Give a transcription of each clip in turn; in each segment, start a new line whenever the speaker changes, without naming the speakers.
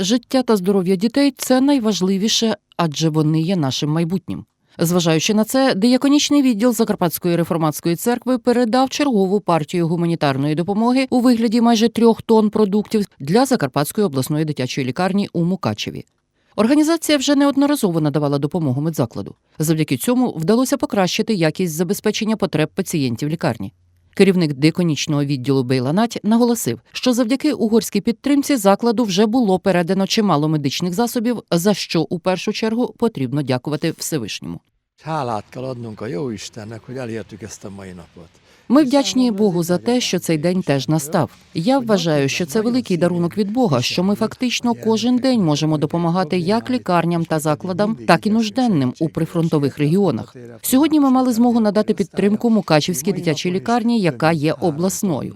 Життя та здоров'я дітей це найважливіше, адже вони є нашим майбутнім. Зважаючи на це, дияконічний відділ Закарпатської реформатської церкви передав чергову партію гуманітарної допомоги у вигляді майже трьох тонн продуктів для Закарпатської обласної дитячої лікарні у Мукачеві. Організація вже неодноразово надавала допомогу медзакладу. Завдяки цьому вдалося покращити якість забезпечення потреб пацієнтів лікарні. Керівник диконічного відділу Бейланать наголосив, що завдяки угорській підтримці закладу вже було передано чимало медичних засобів, за що у першу чергу потрібно дякувати Всевишньому.
Hálát kell adnunk a jó Istennek, hogy elértük ezt a mai napot.
Ми вдячні Богу за те, що цей день теж настав. Я вважаю, що це великий дарунок від Бога, що ми фактично кожен день можемо допомагати як лікарням та закладам, так і нужденним у прифронтових регіонах. Сьогодні ми мали змогу надати підтримку Мукачівській дитячій лікарні, яка є обласною.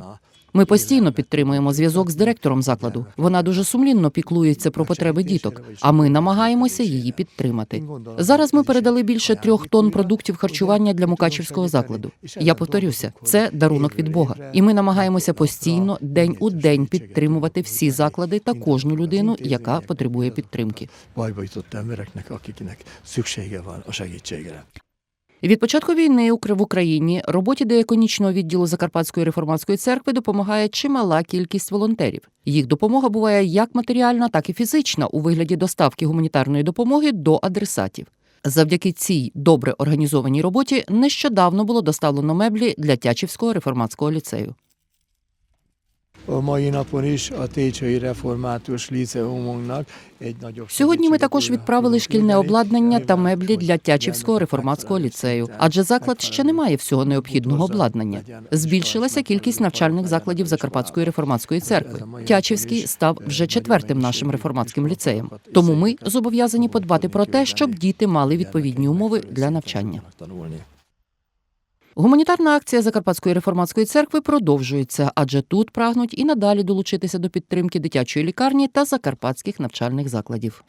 Ми постійно підтримуємо зв'язок з директором закладу. Вона дуже сумлінно піклується про потреби діток, а ми намагаємося її підтримати. Зараз ми передали більше трьох тонн продуктів харчування для мукачівського закладу. Я повторюся, це дарунок від Бога, і ми намагаємося постійно день у день підтримувати всі заклади та кожну людину, яка потребує підтримки. Від початку війни в Україні роботі деяконічного відділу Закарпатської реформатської церкви допомагає чимала кількість волонтерів. Їх допомога буває як матеріальна, так і фізична у вигляді доставки гуманітарної допомоги до адресатів. Завдяки цій добре організованій роботі нещодавно було доставлено меблі для Тячівського реформатського ліцею.
A mai napon is a Técsai Református Líceumunknak egy nagyobb
Сьогодні ми також відправили шкільне обладнання та меблі для Тячівського реформатського ліцею, адже заклад ще не має всього необхідного обладнання. Збільшилася кількість навчальних закладів Закарпатської реформатської церкви. Тячівський став вже четвертим нашим реформатським ліцеєм. Тому ми зобов'язані подбати про те, щоб діти мали відповідні умови для навчання. Гуманітарна акція Закарпатської реформатської церкви продовжується, адже тут прагнуть і надалі долучитися до підтримки дитячої лікарні та закарпатських навчальних закладів.